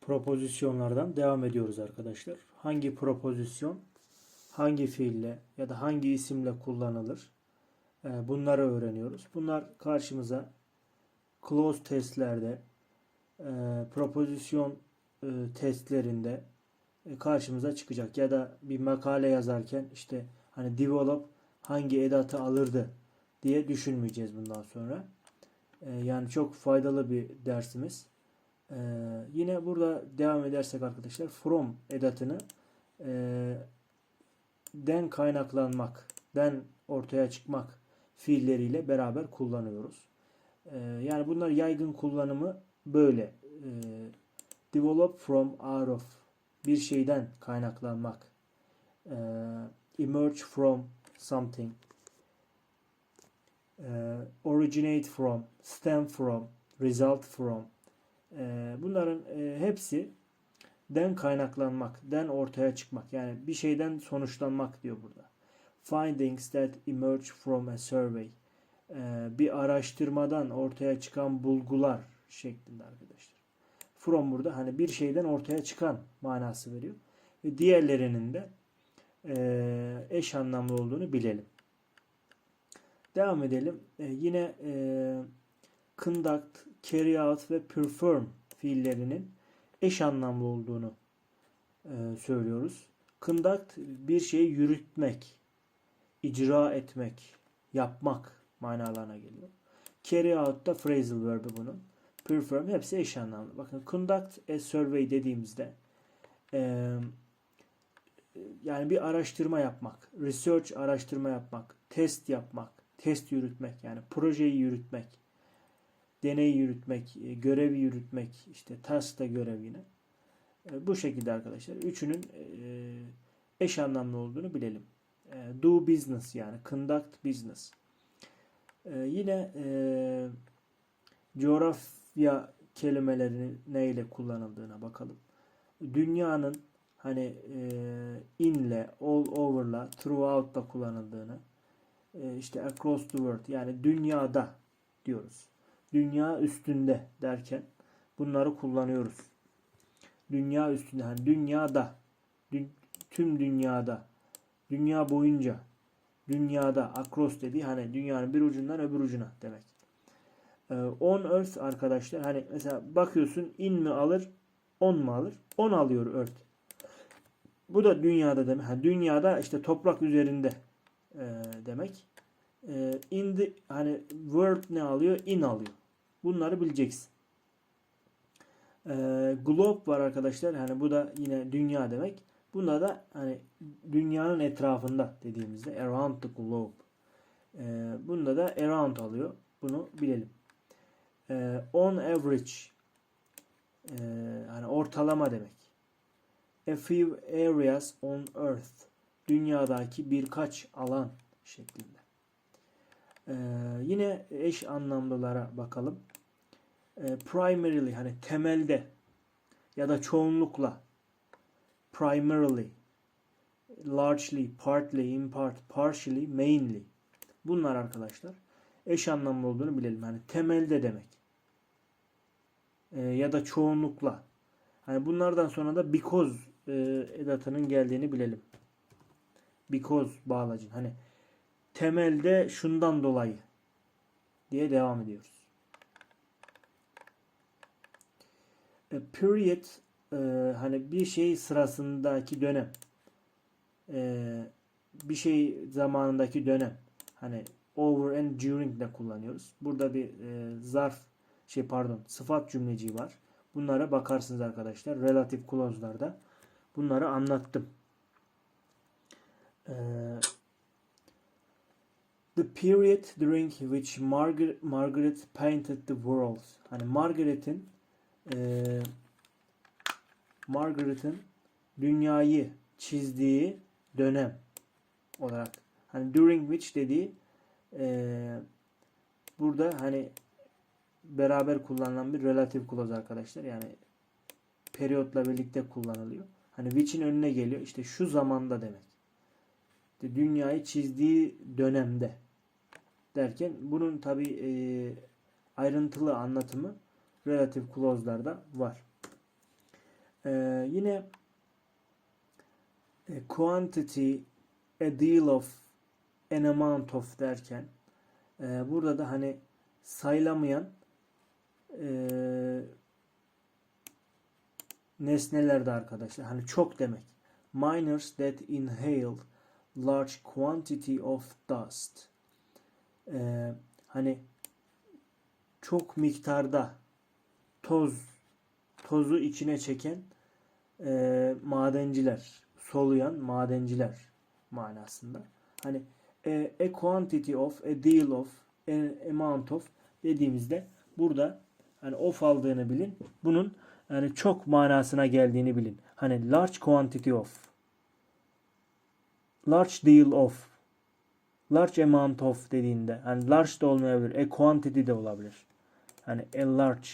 propozisyonlardan devam ediyoruz arkadaşlar. Hangi propozisyon hangi fiille ya da hangi isimle kullanılır? Ee, Bunları öğreniyoruz. Bunlar karşımıza close testlerde, e, propozisyon e, testlerinde e, karşımıza çıkacak. Ya da bir makale yazarken işte hani develop hangi edatı alırdı diye düşünmeyeceğiz bundan sonra. Yani çok faydalı bir dersimiz. Yine burada devam edersek arkadaşlar from edatını e, den kaynaklanmak, den ortaya çıkmak fiilleriyle beraber kullanıyoruz. Ee, yani bunlar yaygın kullanımı böyle. Ee, develop from out of bir şeyden kaynaklanmak. Ee, emerge from something. Ee, originate from, stem from, result from. Ee, bunların e, hepsi den kaynaklanmak, den ortaya çıkmak. Yani bir şeyden sonuçlanmak diyor burada. Findings that emerge from a survey. Ee, bir araştırmadan ortaya çıkan bulgular şeklinde arkadaşlar. From burada hani bir şeyden ortaya çıkan manası veriyor. Ve diğerlerinin de e, eş anlamlı olduğunu bilelim. Devam edelim. E, yine e, conduct, carry out ve perform fiillerinin eş anlamlı olduğunu e, söylüyoruz. Conduct bir şeyi yürütmek, icra etmek, yapmak manalarına geliyor. Carry out da phrasal verbi bunun. Perform hepsi eş anlamlı. Bakın conduct a survey dediğimizde e, yani bir araştırma yapmak, research araştırma yapmak, test yapmak, test yürütmek yani projeyi yürütmek, deney yürütmek, e, görevi yürütmek, işte task da görev yine. E, Bu şekilde arkadaşlar. Üçünün e, eş anlamlı olduğunu bilelim. Do business yani conduct business. Yine coğrafya kelimelerini neyle kullanıldığına bakalım. Dünyanın hani inle, all over'la, throughout'la kullanıldığını, işte across the world yani dünyada diyoruz. Dünya üstünde derken bunları kullanıyoruz. Dünya üstünde hani dünyada, dü- tüm dünyada, dünya boyunca, dünyada across dediği hani dünyanın bir ucundan öbür ucuna demek. Ee, on earth arkadaşlar hani mesela bakıyorsun in mi alır, on mu alır? On alıyor earth. Bu da dünyada demek. Ha, dünyada işte toprak üzerinde e, demek. E, in the hani world ne alıyor? In alıyor. Bunları bileceksin. E, globe var arkadaşlar. Hani bu da yine dünya demek. Bunda da hani dünyanın etrafında dediğimizde around the globe. E, bunda da around alıyor. Bunu bilelim. E, on average e, hani ortalama demek. A few areas on earth. Dünyadaki birkaç alan şeklinde. Ee, yine eş anlamlılara bakalım. Ee, primarily hani temelde ya da çoğunlukla primarily largely, partly, in part, partially, mainly. Bunlar arkadaşlar eş anlamlı olduğunu bilelim. Yani temelde demek. Ee, ya da çoğunlukla. Hani bunlardan sonra da because e, edatının geldiğini bilelim. Because bağlacın. Hani temelde şundan dolayı diye devam ediyoruz. A period e, hani bir şey sırasındaki dönem. E, bir şey zamanındaki dönem. Hani over and during de kullanıyoruz. Burada bir e, zarf şey pardon sıfat cümleciği var. Bunlara bakarsınız arkadaşlar. Relative clause'larda. Bunları anlattım. Ee, the period during which Margaret, Margaret painted the world. Hani Margaret'in e, Margaret'in dünyayı çizdiği dönem olarak. Hani during which dediği e, burada hani beraber kullanılan bir relative clause arkadaşlar. Yani periyotla birlikte kullanılıyor. Hani which'in önüne geliyor. İşte şu zamanda demek. İşte dünyayı çizdiği dönemde derken bunun tabi e, ayrıntılı anlatımı relative clause'larda var. Ee, yine e, quantity, a deal of, an amount of derken e, burada da hani sayılamayan e, nesnelerde arkadaşlar. Hani çok demek. Miners that inhale large quantity of dust. Ee, hani çok miktarda toz tozu içine çeken e, madenciler, soluyan madenciler manasında. Hani e, a quantity of, a deal of, a amount of dediğimizde burada hani of aldığını bilin. Bunun yani çok manasına geldiğini bilin. Hani large quantity of, large deal of, large amount of dediğinde hani large da olmayabilir, a quantity de olabilir. Hani a large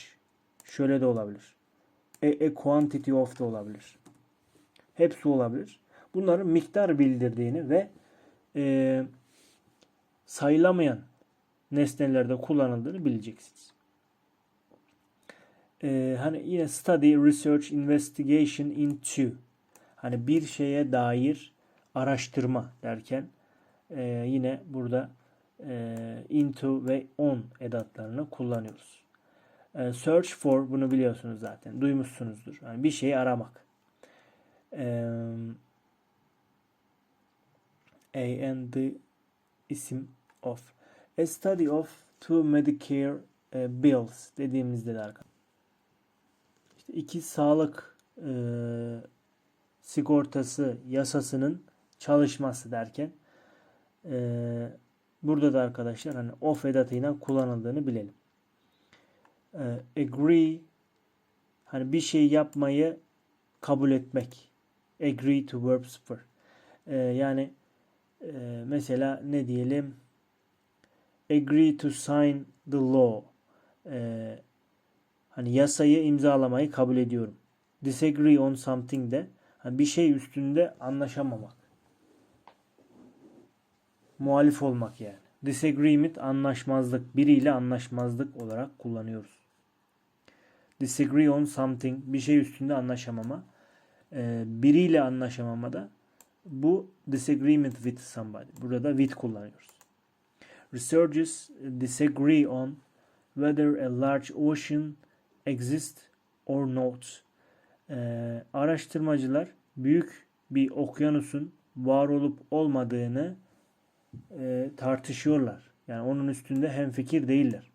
şöyle de olabilir. A, a quantity of da olabilir. Hepsi olabilir. Bunların miktar bildirdiğini ve e, sayılamayan nesnelerde kullanıldığını bileceksiniz. E, hani yine study, research, investigation into hani bir şeye dair araştırma derken e, yine burada e, into ve on edatlarını kullanıyoruz. E, search for bunu biliyorsunuz zaten. Duymuşsunuzdur. Yani bir şeyi aramak. E, A and the isim of. A study of two Medicare e, bills dediğimizde de arkadaşlar. İşte iki sağlık e, sigortası yasasının çalışması derken e, burada da arkadaşlar hani of edatıyla kullanıldığını bilelim. E, agree hani bir şey yapmayı kabul etmek. Agree to verb 0. E, yani e, mesela ne diyelim agree to sign the law. E, hani yasayı imzalamayı kabul ediyorum. Disagree on something de hani bir şey üstünde anlaşamamak. Muhalif olmak yani. Disagreement anlaşmazlık. Biriyle anlaşmazlık olarak kullanıyoruz. Disagree on something. Bir şey üstünde anlaşamama. Ee, biriyle anlaşamama da bu disagreement with somebody. Burada with kullanıyoruz. Researchers disagree on whether a large ocean exists or not. Ee, araştırmacılar büyük bir okyanusun var olup olmadığını e, tartışıyorlar. Yani onun üstünde hemfikir değiller.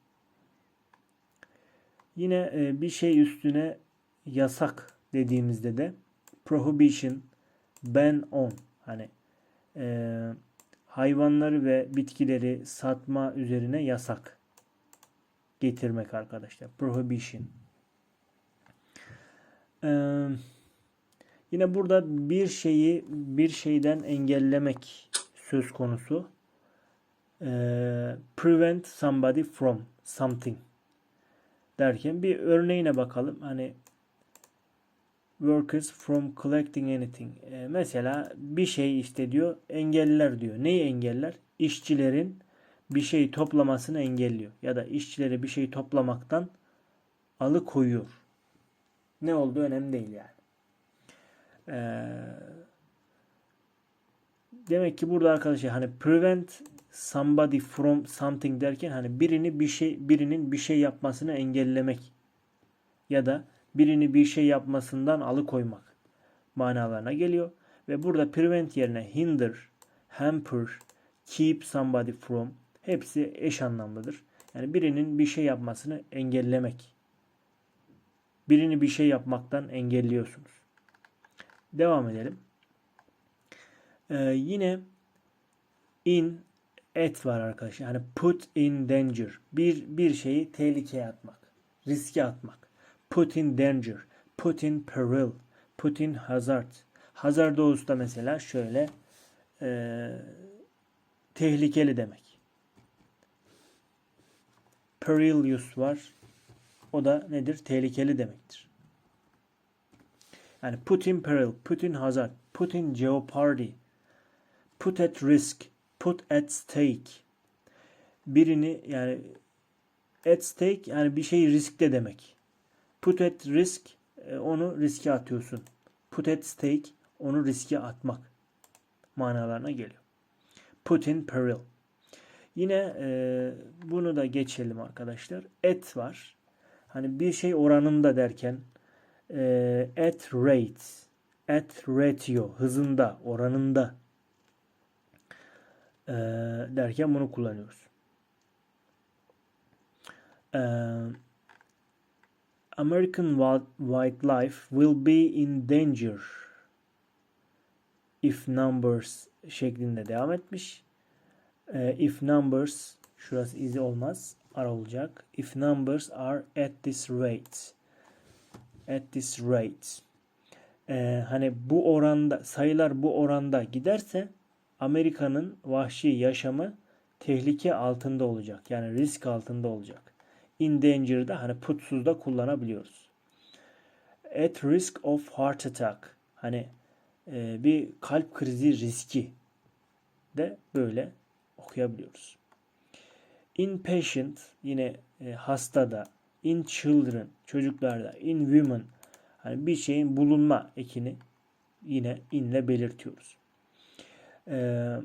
Yine e, bir şey üstüne yasak dediğimizde de prohibition, ban on hani e, hayvanları ve bitkileri satma üzerine yasak getirmek arkadaşlar. Prohibition. Ee, yine burada bir şeyi bir şeyden engellemek söz konusu. Ee, prevent somebody from something derken bir örneğine bakalım. Hani workers from collecting anything. Ee, mesela bir şey işte diyor engeller diyor. Neyi engeller? İşçilerin bir şey toplamasını engelliyor. Ya da işçileri bir şey toplamaktan alıkoyuyor. Ne olduğu önemli değil yani. Ee, demek ki burada arkadaşlar hani prevent somebody from something derken hani birini bir şey birinin bir şey yapmasını engellemek ya da birini bir şey yapmasından alıkoymak manalarına geliyor ve burada prevent yerine hinder, hamper, keep somebody from hepsi eş anlamlıdır. Yani birinin bir şey yapmasını engellemek. Birini bir şey yapmaktan engelliyorsunuz. Devam edelim. Ee, yine in et var arkadaşlar. Yani put in danger. Bir bir şeyi tehlikeye atmak. Riske atmak. Put in danger. Put in peril. Put in hazard. Hazardous da mesela şöyle e, tehlikeli demek. Perilous var. O da nedir? Tehlikeli demektir. Yani put in peril, put in hazard, put in jeopardy, put at risk, put at stake. Birini yani at stake yani bir şey riskte demek. Put at risk e, onu riske atıyorsun. Put at stake onu riske atmak manalarına geliyor. Put in peril. Yine e, bunu da geçelim arkadaşlar. At var. Hani bir şey oranında derken e, at rate, at ratio, hızında, oranında e, derken bunu kullanıyoruz. E, American wi- wildlife will be in danger if numbers şeklinde devam etmiş. E, if numbers şurası izi olmaz. Ara olacak. If numbers are at this rate. At this rate. E, hani bu oranda sayılar bu oranda giderse Amerika'nın vahşi yaşamı tehlike altında olacak. Yani risk altında olacak. In danger'da hani putsuzda kullanabiliyoruz. At risk of heart attack. Hani e, bir kalp krizi riski de böyle okuyabiliyoruz. Inpatient yine e, hastada, in children çocuklarda, in women hani bir şeyin bulunma ekini yine inle belirtiyoruz. Ee,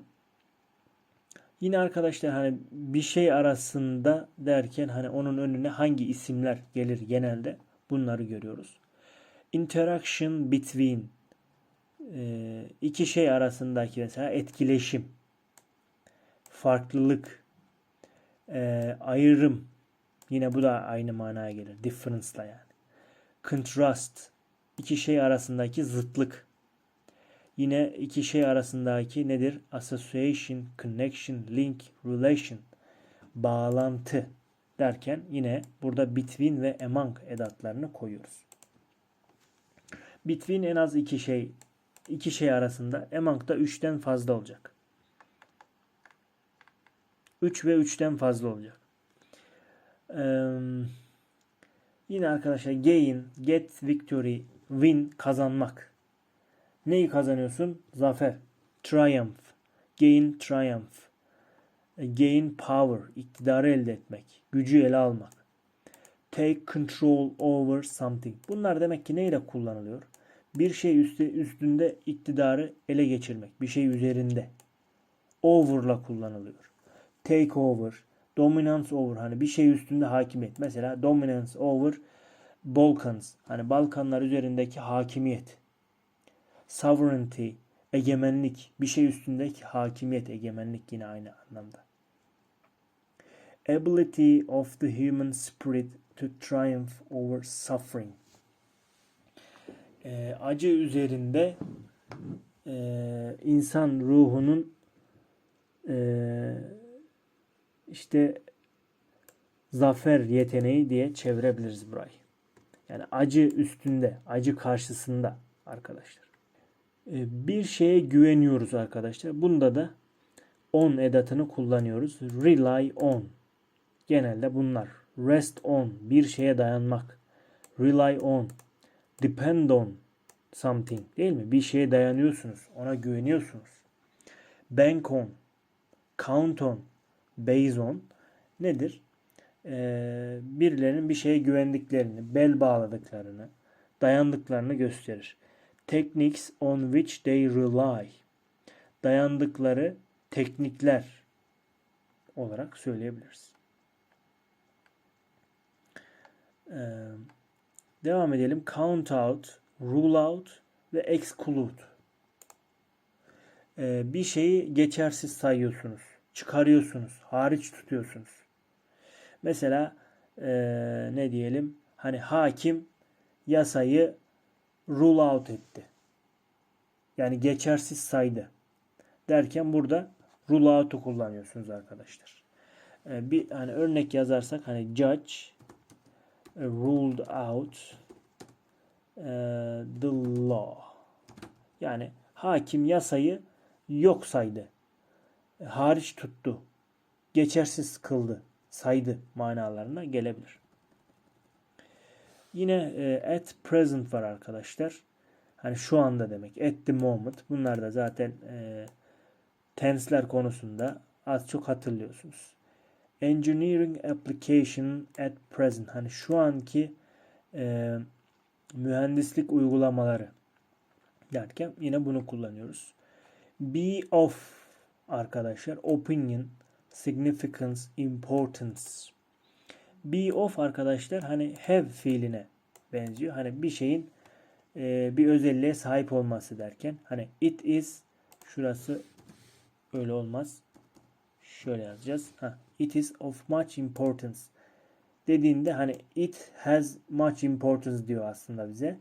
yine arkadaşlar hani bir şey arasında derken hani onun önüne hangi isimler gelir genelde bunları görüyoruz. Interaction between e, iki şey arasındaki mesela etkileşim, farklılık, e, ayrım yine bu da aynı manaya gelir. Difference'la yani. Contrast iki şey arasındaki zıtlık. Yine iki şey arasındaki nedir? Association, connection, link, relation. Bağlantı derken yine burada between ve among edatlarını koyuyoruz. Between en az iki şey iki şey arasında. Among da üçten fazla olacak. 3 ve 3'ten fazla olacak. Ee, yine arkadaşlar gain, get victory, win kazanmak. Neyi kazanıyorsun? Zafer. Triumph. Gain triumph. Gain power. iktidarı elde etmek. Gücü ele almak. Take control over something. Bunlar demek ki neyle kullanılıyor? Bir şey üstte, üstünde iktidarı ele geçirmek. Bir şey üzerinde. Over'la kullanılıyor. Take over. Dominance over. Hani bir şey üstünde hakimiyet. Mesela dominance over Balkans. Hani Balkanlar üzerindeki hakimiyet sovereignty, egemenlik, bir şey üstündeki hakimiyet, egemenlik yine aynı anlamda. Ability of the human spirit to triumph over suffering. E, acı üzerinde e, insan ruhunun e, işte zafer yeteneği diye çevirebiliriz burayı. Yani acı üstünde, acı karşısında arkadaşlar. Ee, bir şeye güveniyoruz arkadaşlar. Bunda da on edatını kullanıyoruz. Rely on. Genelde bunlar. Rest on. Bir şeye dayanmak. Rely on. Depend on something. Değil mi? Bir şeye dayanıyorsunuz. Ona güveniyorsunuz. Bank on. Count on. Base on. Nedir? Ee, birilerinin bir şeye güvendiklerini, bel bağladıklarını, dayandıklarını gösterir techniques on which they rely. Dayandıkları teknikler olarak söyleyebiliriz. Ee, devam edelim. Count out, rule out ve exclude. Ee, bir şeyi geçersiz sayıyorsunuz. Çıkarıyorsunuz. Hariç tutuyorsunuz. Mesela ee, ne diyelim? Hani hakim yasayı rule out etti. Yani geçersiz saydı. Derken burada rule out'u kullanıyorsunuz arkadaşlar. Ee, bir hani örnek yazarsak hani judge e, ruled out e, the law. Yani hakim yasayı yok saydı. E, hariç tuttu. Geçersiz kıldı. Saydı manalarına gelebilir. Yine e, at present var arkadaşlar. Hani şu anda demek. At the moment. Bunlar da zaten e, tense'ler konusunda az çok hatırlıyorsunuz. Engineering application at present. Hani şu anki e, mühendislik uygulamaları derken yine bunu kullanıyoruz. Be of arkadaşlar opinion, significance, importance. Be of arkadaşlar hani have fiiline benziyor. Hani bir şeyin e, bir özelliğe sahip olması derken hani it is şurası öyle olmaz. Şöyle yazacağız. Ha, it is of much importance dediğinde hani it has much importance diyor aslında bize.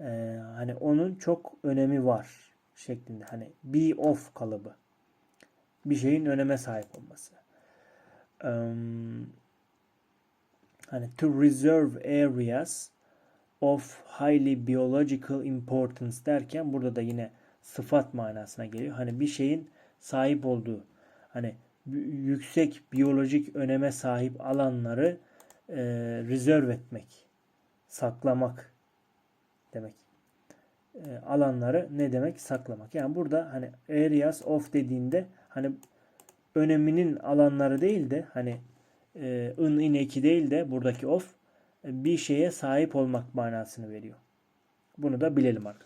Ee, hani onun çok önemi var şeklinde. Hani be of kalıbı. Bir şeyin öneme sahip olması. Um, hani to reserve areas of highly biological importance derken burada da yine sıfat manasına geliyor. Hani bir şeyin sahip olduğu hani yüksek biyolojik öneme sahip alanları e, reserve etmek, saklamak demek. E, alanları ne demek? Saklamak. Yani burada hani areas of dediğinde hani öneminin alanları değil de hani e, ın in eki değil de buradaki of bir şeye sahip olmak manasını veriyor. Bunu da bilelim arkadaşlar.